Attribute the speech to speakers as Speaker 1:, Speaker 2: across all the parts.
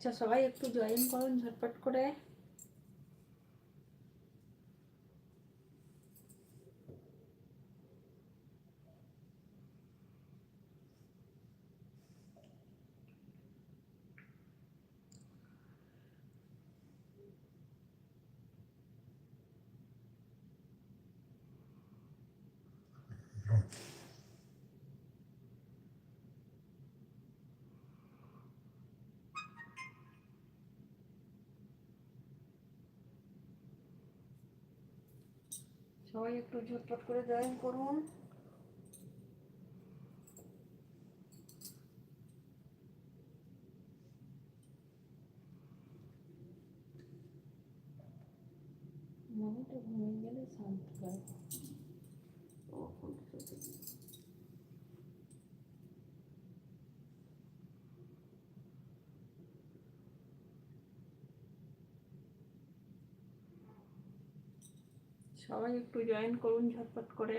Speaker 1: আচ্ছা সবাই একটু জয়েন করুন ঝটপট করে। সবাই একটু ঝটপট করে জয়েন করুন। মামিটা ঘুমিয়ে গেলে শান্ত লাগে সবাই একটু জয়েন করুন ঝটপট করে।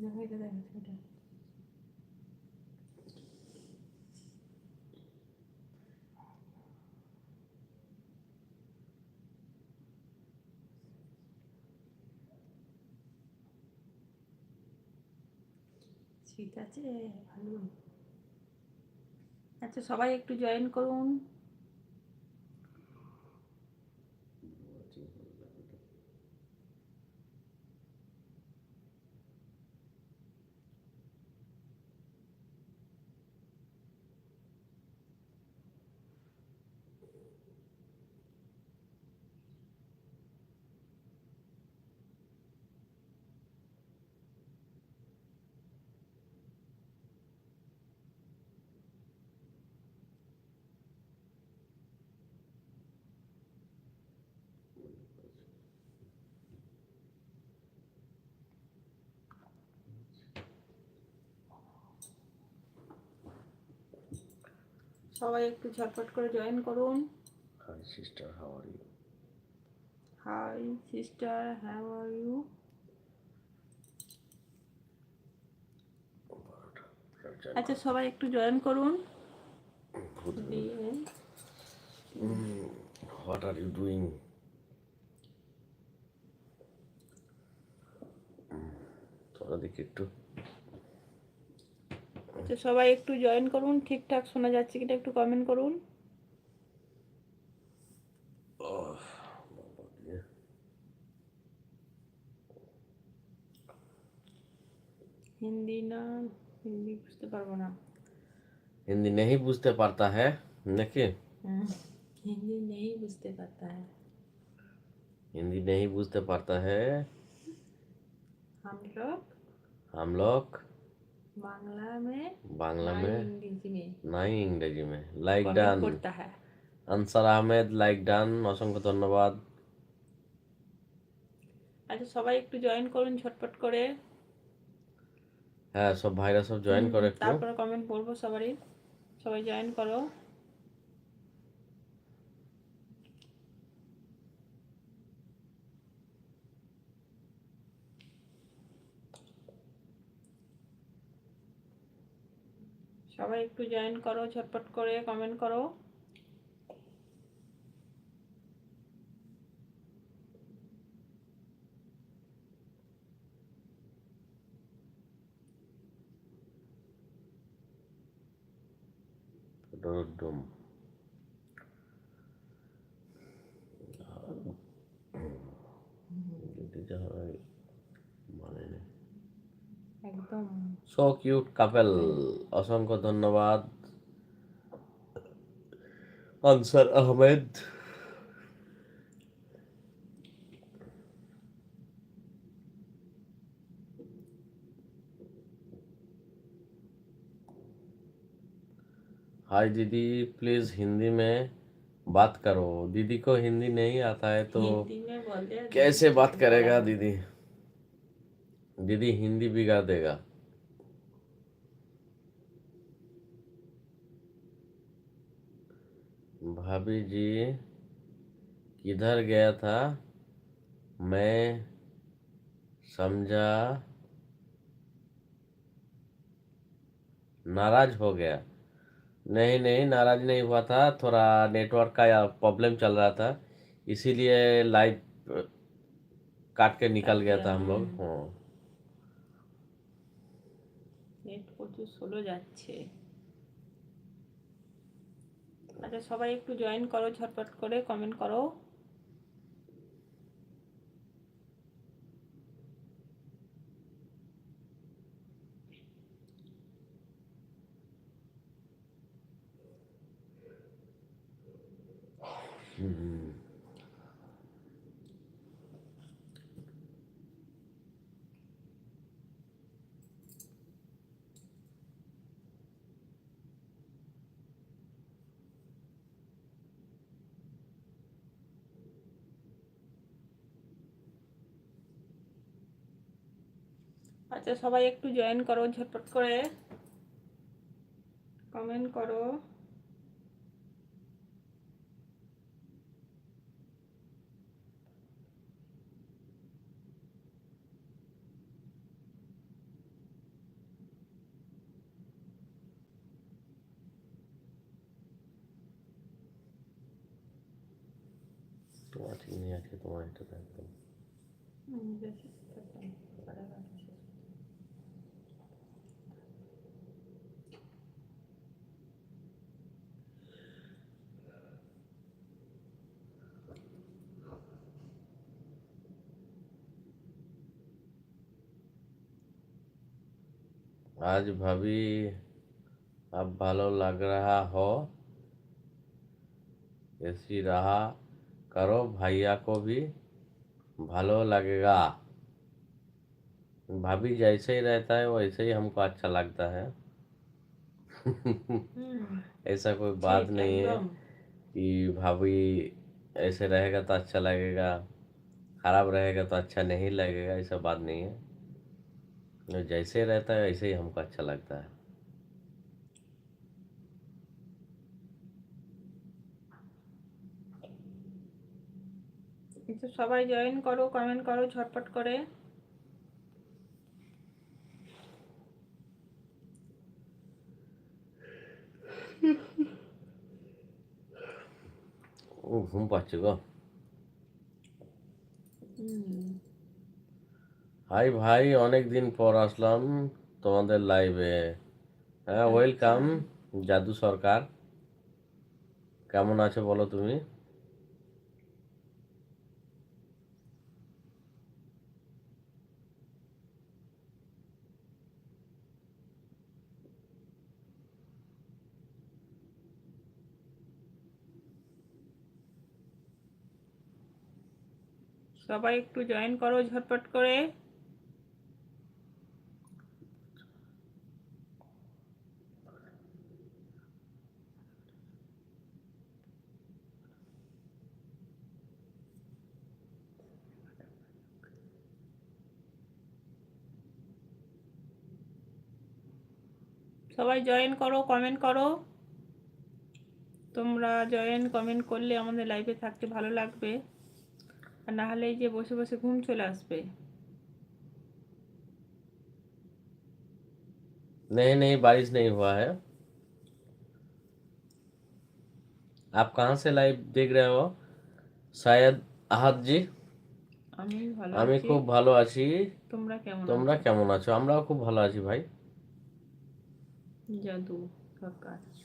Speaker 1: দেখো এটা শীত আছে? ভালো আচ্ছা সবাই একটু জয়েন করুন। সবাই একটু ঝটপট করে জয়েন করুন।
Speaker 2: Hi sister, how are you?
Speaker 1: Hi sister how are you আচ্ছা সবাই একটু জয়েন করুন।
Speaker 2: What are you doing? তোরা দেখি একটু।
Speaker 1: আচ্ছা সবাই একটু জয়েন করুন ঠিকঠাক শোনা যাচ্ছে কিনা একটু কমেন্ট করুন হিন্দি না হিন্দি বুঝতে পারবো না
Speaker 2: हिंदी नहीं बुझते पारता है নাকি
Speaker 1: হুম, হিন্দি নেই বুঝতে পারতা है
Speaker 2: हिंदी नहीं बुझते पारता है
Speaker 1: हम लोग
Speaker 2: हम लोग
Speaker 1: बांग्ला में
Speaker 2: बांग्ला
Speaker 1: ना
Speaker 2: में
Speaker 1: इंग्लिश में
Speaker 2: नहीं इंग्रेजी में लाइक
Speaker 1: कमेंट
Speaker 2: ডান
Speaker 1: करता है
Speaker 2: আনসার আহমেদ লাইক ডান অসংখ্য ধন্যবাদ
Speaker 1: আচ্ছা সবাই একটু জয়েন করুন ঝটপট করে
Speaker 2: হ্যাঁ সব ভাইরা সব জয়েন করে একটু
Speaker 1: তারপরে কমেন্ট পড়বো সবারই সবাই জয়েন করো সবাই একটু জয়েন করো ঝটপট করে কমেন্ট করো।
Speaker 2: ডুম মানে
Speaker 1: একদম
Speaker 2: সো কিউট কাপেল অসংখ্য ধন্যবাদ আনসার আহমেদ हाय दीदी प्लीज हिंदी में बात करो दीदी को हिंदी नहीं आता है तो
Speaker 1: हिंदी में बोल दे
Speaker 2: कैसे बात करेगा दीदी दीदी हिंदी बिगाड़ देगा। भाभी जी किधर गया था? मैं समझा नाराज़ हो गया। नहीं नहीं नाराज़ नहीं हुआ था। थोड़ा नेटवर्क का या प्रॉब्लम चल रहा था। इसीलिए लाइव काट के निकल गया था हम लोग। हाँ।
Speaker 1: প্রচুর সোলো যাচ্ছে। আচ্ছা সবাই একটু জয়েন করো ঝটপট করে কমেন্ট করো। আচ্ছা সবাই একটু জয়েন করো ঝটপট করে কমেন্ট করো।
Speaker 2: তোমার ঠিক নেই আছে তোমার এটা একদম आज भाभी अब भालो लग रहा हो। ऐसी रहा करो भैया को भी भालो लगेगा। भाभी जैसे ही रहता है वैसे ही हमको अच्छा लगता है। ऐसा कोई बात नहीं है कि भाभी ऐसे रहेगा तो अच्छा लगेगा खराब रहेगा तो अच्छा नहीं लगेगा ऐसा बात नहीं है। जैसे रहता है वैसे ही हमको अच्छा लगता है
Speaker 1: একটু সবাই জয়েন করো কমেন্ট করো ঝটপট করে
Speaker 2: ও ঘুম পাচ্ছে গো
Speaker 1: হুম,
Speaker 2: হাই ভাই অনেক দিন পর আসলাম তোমাদের লাইভে হ্যাঁ ওয়েলকাম জাদু সরকার। কেমন আছো বলো তুমি?
Speaker 1: সবাই একটু জয়েন করো ঝটপট করে। সবাই জয়েন করো কমেন্ট করো তোমরা জয়েন কমেন্ট করলে আমাদের লাইভে থাকতে ভালো লাগবে আর না হলে এই যে বসে বসে ঘুম চলে আসবে
Speaker 2: नहीं नहीं बारिश नहीं हुआ है आप कहाँ से लाइव देख रहे हो शायद আহাদ জি
Speaker 1: আমি ভালো
Speaker 2: আমি
Speaker 1: আছি
Speaker 2: খুব ভালো আছি
Speaker 1: তোমরা কেমন
Speaker 2: তোমরা কেমন আছো আমরাও খুব ভালো আছি ভাই
Speaker 1: जादू का कार्य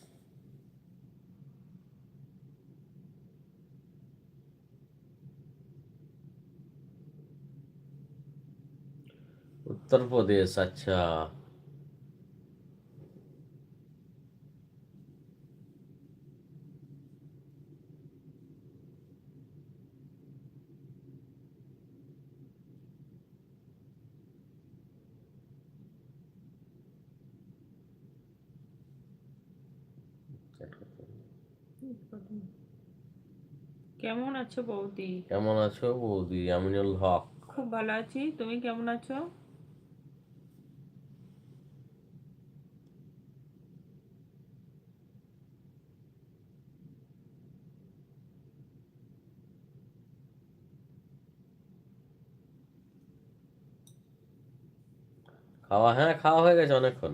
Speaker 2: उत्तर प्रदेश अच्छा।
Speaker 1: কেমন আছো বৌদি?
Speaker 2: কেমন আছো বৌদি? আমিনুল হক।
Speaker 1: খুব ভালো আছি। তুমি কেমন আছো?
Speaker 2: খাওয়া হ্যাঁ খাওয়া হয়ে গেছে অনেকক্ষণ।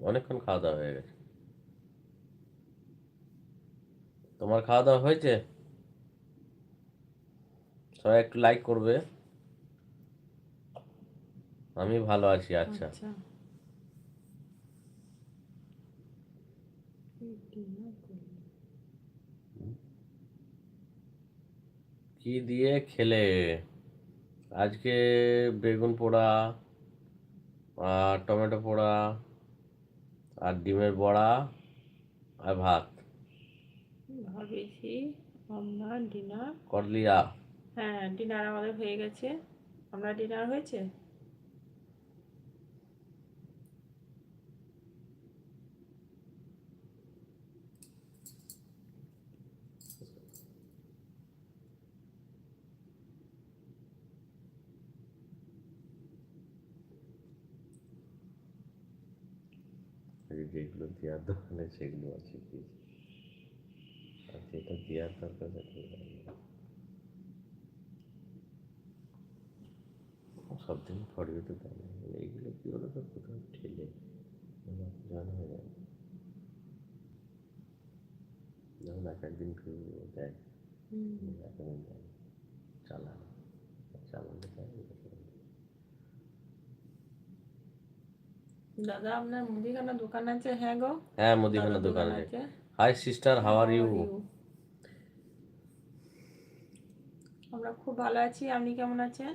Speaker 2: অনেকক্ষণ খাওয়া দাওয়া হয়ে গেছে। তোমার খাওয়া দাওয়া হয়েছে? সবাই একটু লাইক করবে। আমি ভালো আছি আচ্ছা।
Speaker 1: আচ্ছা।
Speaker 2: কি দিয়ে খেলে? আজকে বেগুন পোড়া আর টমেটো পোড়া আর ডিমের বড়া আর ভাত।
Speaker 1: ভাবেছি। আমরা ডিনার
Speaker 2: করলিয়া
Speaker 1: হ্যাঁ ডিনার আমাদের হয়ে গেছে। আমরা ডিনার হয়েছে?
Speaker 2: যেগুলো দেওয়ার দোকানে সেগুলো আছে কি যেটা দেওয়ার দরকার সব দিন ফরিয়ে তো দেয় না এইগুলো কি হলো তো কোথাও ঠেলে জানা হয়ে যায় যেমন এক একদিন কেউ দেয় এক একদিন দেয়। চালান চালানটা দেয়।
Speaker 1: দাদা আপনার মুদিখানা দোকান আছে হ্যাঁ গো
Speaker 2: হ্যাঁ মুদিখানা দোকান আছে hi sister how are you
Speaker 1: আমরা খুব ভালো আছি। আপনি কেমন আছেন?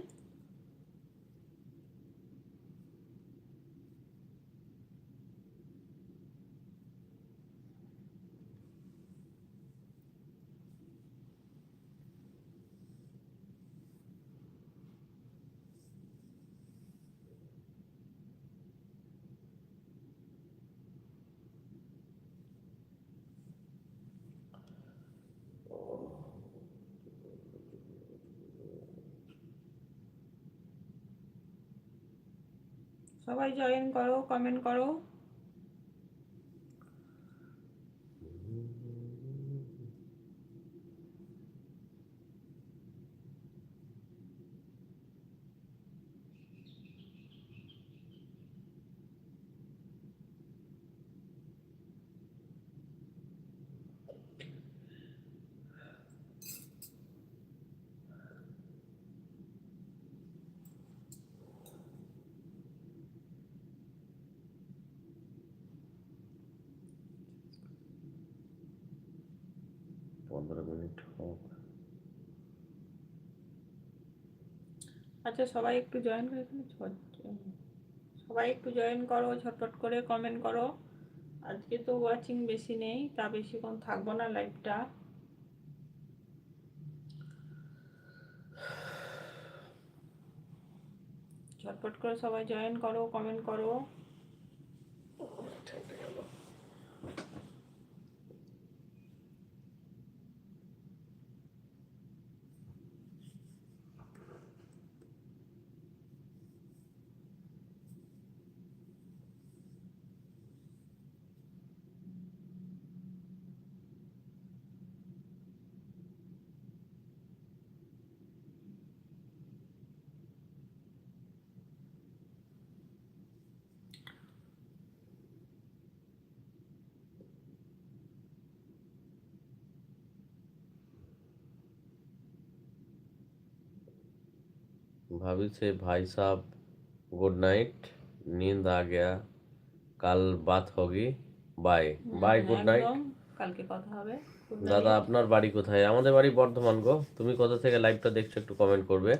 Speaker 1: সবাই জয়েন করো কমেন্ট করো।
Speaker 2: পনেরো মিনিট হোক।
Speaker 1: আচ্ছা সবাই একটু জয়েন করে সবাই একটু জয়েন করো, ঝটপট করে কমেন্ট করো। আজকে তো ওয়াচিং বেশি নেই, তা বেশিক্ষণ থাকব না লাইভটা ঝটপট করে সবাই জয়েন করো কমেন্ট করো।
Speaker 2: भाभी से भाई साहब गुड नाइट नींद आ गया कल बात होगी বাই বাই গুড নাইট
Speaker 1: একদম কালকে কথা হবে Good night.
Speaker 2: দাদা আপনার বাড়ি কোথায় আমাদের বাড়ি বর্ধমান গো তুমি কোথা থেকে লাইভটা দেখছো একটু কমেন্ট করবে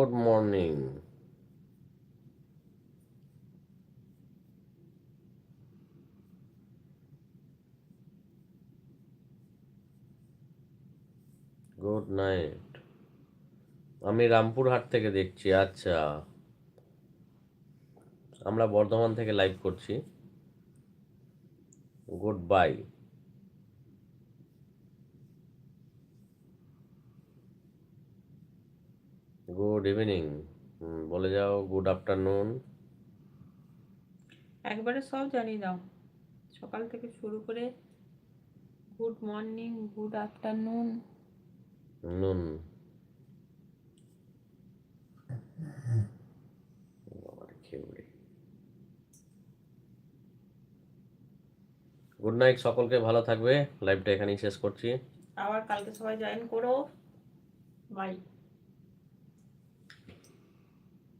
Speaker 2: গুড মর্নিং গুড নাইট আমি রামপুরহাট থেকে দেখছি আচ্ছা। আমরা বর্ধমান থেকে লাইভ করছি। গুড বাই গুড ইভিনিং বলে যাও গুড আফটারনুন
Speaker 1: একবারে সব জানিয়ে দাও। সকাল থেকে শুরু করে good morning
Speaker 2: good afternoon noon good night সকলকে ভালো থাকবে। লাইভটা এখানেই শেষ করছি।
Speaker 1: আবার কালকে সবাই জয়েন করো। বাই